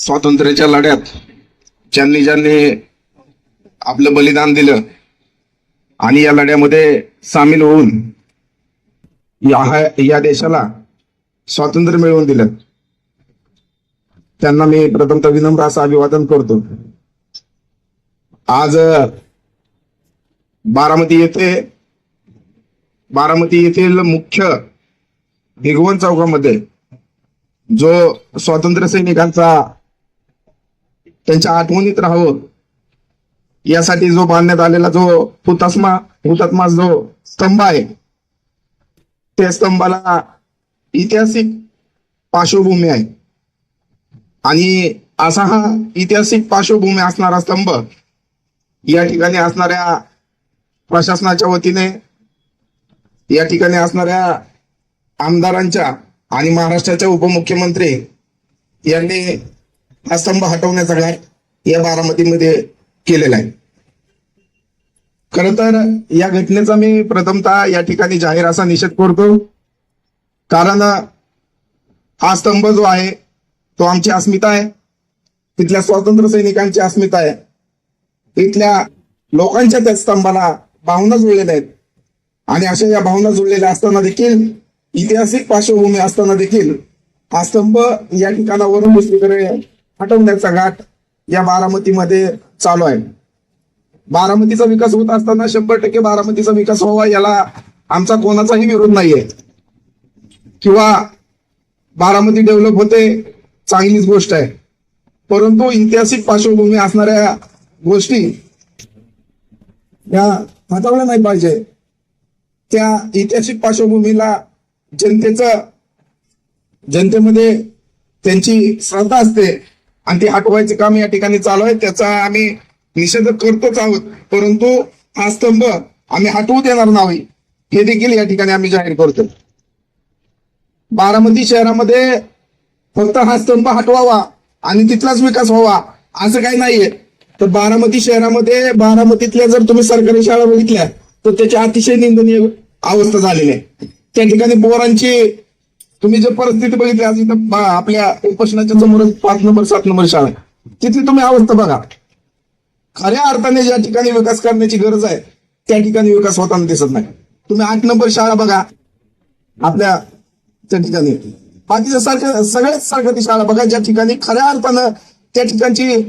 स्वातंत्र्याच्या लढ्यात ज्यांनी ज्यांनी आपलं बलिदान दिलं आणि या लढ्यामध्ये सामील होऊन या या देशाला स्वातंत्र्य मिळवून दिलं. त्यांना मी प्रथमतः विनम्र असं अभिवादन करतो. आज बारामती येथे बारामती येथील मुख्य भिगवण चौकामध्ये जो स्वातंत्र्य सैनिकांचा त्यांच्या आठवणीत राहावं. यासाठी जो बांधण्यात आलेला जो हुतात्मा हुतात्मा जो स्तंभ आहे त्या स्तंभाला ऐतिहासिक पार्श्वभूमी आहे. आणि असा हा ऐतिहासिक पार्श्वभूमी असणारा स्तंभ या ठिकाणी असणाऱ्या प्रशासनाच्या वतीने या ठिकाणी असणाऱ्या आमदारांच्या आणि महाराष्ट्राच्या उपमुख्यमंत्री यांनी हा स्तंभ हटवण्याचा घाट या बारामतीमध्ये केलेला आहे. खर तर या घटनेचा मी प्रथमतः या ठिकाणी जाहीर असा निषेध करतो. कारण हा स्तंभ जो आहे तो आमची अस्मिता आहे. तिथल्या स्वातंत्र्य सैनिकांची अस्मिता आहे. इथल्या लोकांच्या त्या स्तंभाला भावना जुळलेल्या आहेत. आणि अशा या भावना जुळलेल्या असताना देखील ऐतिहासिक पार्श्वभूमी असताना देखील हा स्तंभ या ठिकाणावरून दुसरीकडे हटवण्याचा घाट या बारामतीमध्ये चालू आहे. बारामतीचा विकास होत असताना शंभर टक्के बारामतीचा विकास व्हावा याला आमचा कोणाचाही विरोध नाहीये. किंवा बारामती डेव्हलप होते चांगलीच गोष्ट आहे. परंतु ऐतिहासिक पार्श्वभूमी असणाऱ्या गोष्टी या हाताळल्या नाही पाहिजे. त्या ऐतिहासिक पार्श्वभूमीला जनतेचं जनतेमध्ये त्यांची श्रद्धा असते. आणि ते हटवायचे काम या ठिकाणी चालू आहे. त्याचा आम्ही निषेध करतोच आहोत. परंतु हा स्तंभ आम्ही हटवू देणार नाही. हे देखील या ठिकाणी आम्ही जाहीर करतो बारामती शहरामध्ये फक्त हा स्तंभ हटवावा आणि तिथलाच विकास व्हावा असं काही नाहीये. तर बारामती शहरामध्ये बारामतीतल्या जर तुम्ही सरकारी शाळा बघितल्या तर त्याची अतिशय निंदनीय अवस्था झालेली आहे. त्या ठिकाणी पोरांची तुम्ही जे परिस्थिती बघितली आज इथं आपल्या उपोषणाच्या समोर पाच नंबर सात नंबर शाळा. तिथली तुम्ही अवस्था बघा. खऱ्या अर्थाने ज्या ठिकाणी विकास करण्याची गरज आहे त्या ठिकाणी विकास होताना दिसत नाही. तुम्ही आठ नंबर शाळा बघा. आपल्या त्या ठिकाणी. बाकीच्या सारख्या सगळ्याच सारख्या ती शाळा बघा ज्या ठिकाणी खऱ्या अर्थानं त्या ठिकाणची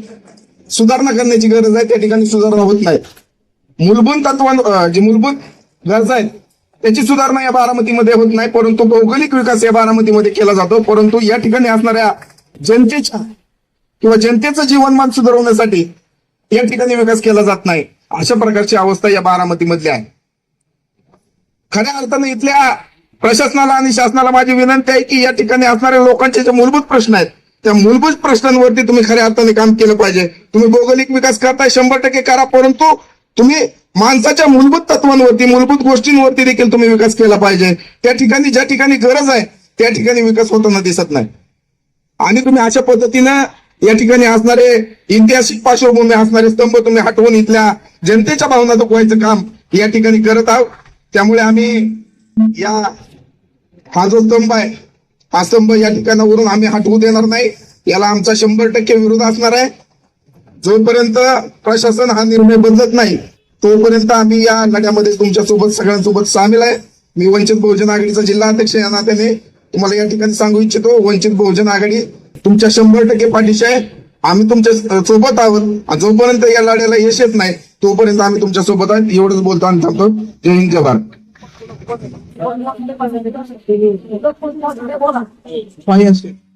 सुधारणा करण्याची गरज आहे त्या ठिकाणी सुधारणा होत नाही. मूलभूत तत्वां जी मूलभूत गरजा आहेत त्याची सुधारणा या बारामतीमध्ये होत नाही परंतु भौगोलिक विकास या बारामतीमध्ये केला जातो. परंतु या ठिकाणी असणाऱ्या जनतेच्या किंवा जनतेचं जीवनमान सुधारवण्यासाठी या ठिकाणी विकास केला जात नाही. अशा प्रकारची अवस्था या बारामतीमधली आहे. खऱ्या अर्थाने इथल्या प्रशासनाला आणि शासनाला माझी विनंती आहे की या ठिकाणी असणाऱ्या लोकांचे जे मूलभूत प्रश्न आहेत त्या मूलभूत प्रश्नांवरती तुम्ही खऱ्या अर्थाने काम केलं पाहिजे. तुम्ही भौगोलिक विकास करताय शंभर टक्के करा परंतु तुम्ही माणसाच्या मूलभूत तत्वांवरती मूलभूत गोष्टींवरती देखील तुम्ही विकास केला पाहिजे. त्या ठिकाणी ज्या ठिकाणी गरज आहे त्या ठिकाणी विकास होताना दिसत नाही. आणि तुम्ही अशा पद्धतीनं या ठिकाणी असणारे ऐतिहासिक पार्श्वभूमी असणारे स्तंभ तुम्ही हटवून इथल्या जनतेच्या भावना दुखवायचं काम या ठिकाणी करत आहोत. त्यामुळे आम्ही या हा जो स्तंभ आहे हा स्तंभ या ठिकाणावरून आम्ही हटवू देणार नाही. याला आमचा शंभर टक्के विरोध असणार आहे. जोपर्यंत प्रशासन हा निर्णय बदलत नाही तोपर्यंत आम्ही या लढ्यामध्ये तुमच्यासोबत सगळ्यांसोबत सामील आहे. मी वंचित बहुजन आघाडीचा जिल्हा अध्यक्ष या नात्याने तुम्हाला या ठिकाणी सांगू इच्छितो वंचित बहुजन आघाडी तुमच्या शंभर टक्के पाठीशी आहे. आम्ही तुमच्यासोबत आहोत. जोपर्यंत या लढ्याला यश येत नाही तोपर्यंत आम्ही तुमच्यासोबत आहोत एवढंच बोलतो आणि थांबतो. जय हिंद जय भारत. पाहिजे